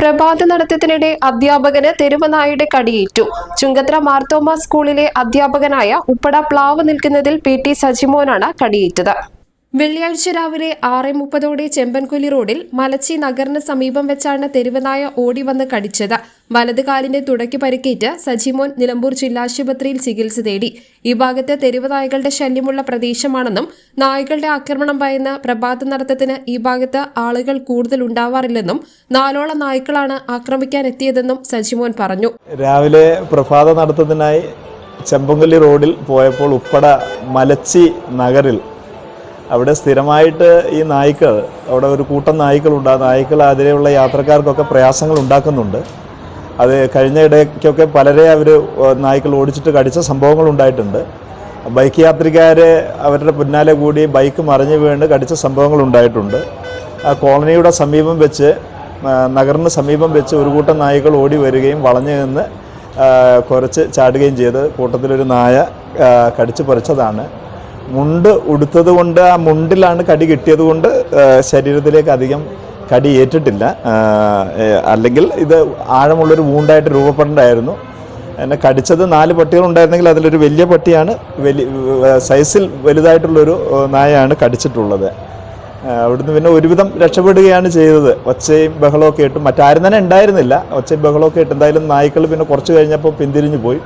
പ്രഭാത നടത്തത്തിനിടെ അധ്യാപകന് തെരുവനായുടെ കടിയേറ്റു. ചുങ്കത്ര മാർത്തോമ സ്കൂളിലെ അധ്യാപകനായ ഉപ്പട പ്ലാവ് നിൽക്കുന്നതിൽ പി ടി സജിമോനാണ് കടിയേറ്റത്. വെള്ളിയാഴ്ച രാവിലെ ആറ് മുപ്പതോടെ ചെമ്പൻകൊല്ലി റോഡിൽ മലച്ചി നഗറിന് സമീപം വെച്ചാണ് തെരുവനായ ഓടി വന്ന് കടിച്ചത്. വലത് കാലിന്റെ തുടയ്ക്ക് പരിക്കേറ്റ് സജിമോൻ നിലമ്പൂർ ജില്ലാശുപത്രിയിൽ ചികിത്സ തേടി. ഈ ഭാഗത്ത് തെരുവ് നായകളുടെ ശല്യമുള്ള പ്രദേശമാണെന്നും നായകളുടെ ആക്രമണം ഭയന്ന് പ്രഭാത നടത്തത്തിന് ഈ ഭാഗത്ത് ആളുകൾ കൂടുതൽ ഉണ്ടാവാറില്ലെന്നും നാലോളം നായ്ക്കളാണ് ആക്രമിക്കാൻ എത്തിയതെന്നും സജിമോൻ പറഞ്ഞു. രാവിലെ പ്രഭാത നടത്തത്തിനായി ചെമ്പങ്കല്ലി റോഡിൽ പോയപ്പോൾ ഉപ്പട മലച്ചി നഗറിൽ അവിടെ സ്ഥിരമായിട്ട് ഈ നായ്ക്കൾ അവിടെ ഒരു കൂട്ടം നായ്ക്കളുണ്ട്. ആ നായ്ക്കൾ അതിലെയുള്ള യാത്രക്കാർക്കൊക്കെ പ്രയാസങ്ങൾ ഉണ്ടാക്കുന്നുണ്ട്. അത് കഴിഞ്ഞ ഇടയ്ക്കൊക്കെ പലരെ അവർ നായ്ക്കൾ ഓടിച്ചിട്ട് കടിച്ച സംഭവങ്ങൾ ഉണ്ടായിട്ടുണ്ട്. ബൈക്ക് യാത്രികാർ അവരുടെ പിന്നാലെ കൂടി ബൈക്ക് മറിഞ്ഞു വീണ് കടിച്ച സംഭവങ്ങൾ ഉണ്ടായിട്ടുണ്ട്. ആ കോളനിയുടെ സമീപം വെച്ച് നഗറിന് സമീപം വെച്ച് ഒരു കൂട്ടം നായ്ക്കൾ ഓടി വരികയും വളഞ്ഞു നിന്ന് കുറച്ച് ചാടുകയും ചെയ്ത് കൂട്ടത്തിലൊരു നായ കടിച്ചു പറിച്ചതാണ്. മുണ്ട് ഉടുത്തത് കൊണ്ട് ആ മുണ്ടിലാണ് കടി കിട്ടിയത് കൊണ്ട് ശരീരത്തിലേക്ക് അധികം കടി ഏറ്റിട്ടില്ല. അല്ലെങ്കിൽ ഇത് ആഴമുള്ളൊരു വൂണ്ടായിട്ട് രൂപപ്പെടേണ്ടായിരുന്നു എന്നെ കടിച്ചത് നാല് പട്ടികളുണ്ടായിരുന്നെങ്കിൽ അതിലൊരു വലിയ പട്ടിയാണ് വലിയ സൈസിൽ വലുതായിട്ടുള്ളൊരു നായയാണ് കടിച്ചിട്ടുള്ളത്. അവിടുന്ന് പിന്നെ ഒരുവിധം രക്ഷപ്പെടുകയാണ് ചെയ്തത്. ഒച്ചയും ബഹളമൊക്കെ ഇട്ട് മറ്റാരും തന്നെ ഉണ്ടായിരുന്നില്ല. ഒച്ചയും ബഹളമൊക്കെ ഇട്ട് എന്തായാലും നായ്ക്കൾ പിന്നെ കുറച്ച് കഴിഞ്ഞപ്പോൾ പിന്തിരിഞ്ഞു പോയി.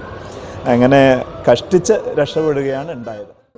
അങ്ങനെ കഷ്ടിച്ച് രക്ഷപ്പെടുകയാണ് ഉണ്ടായത്.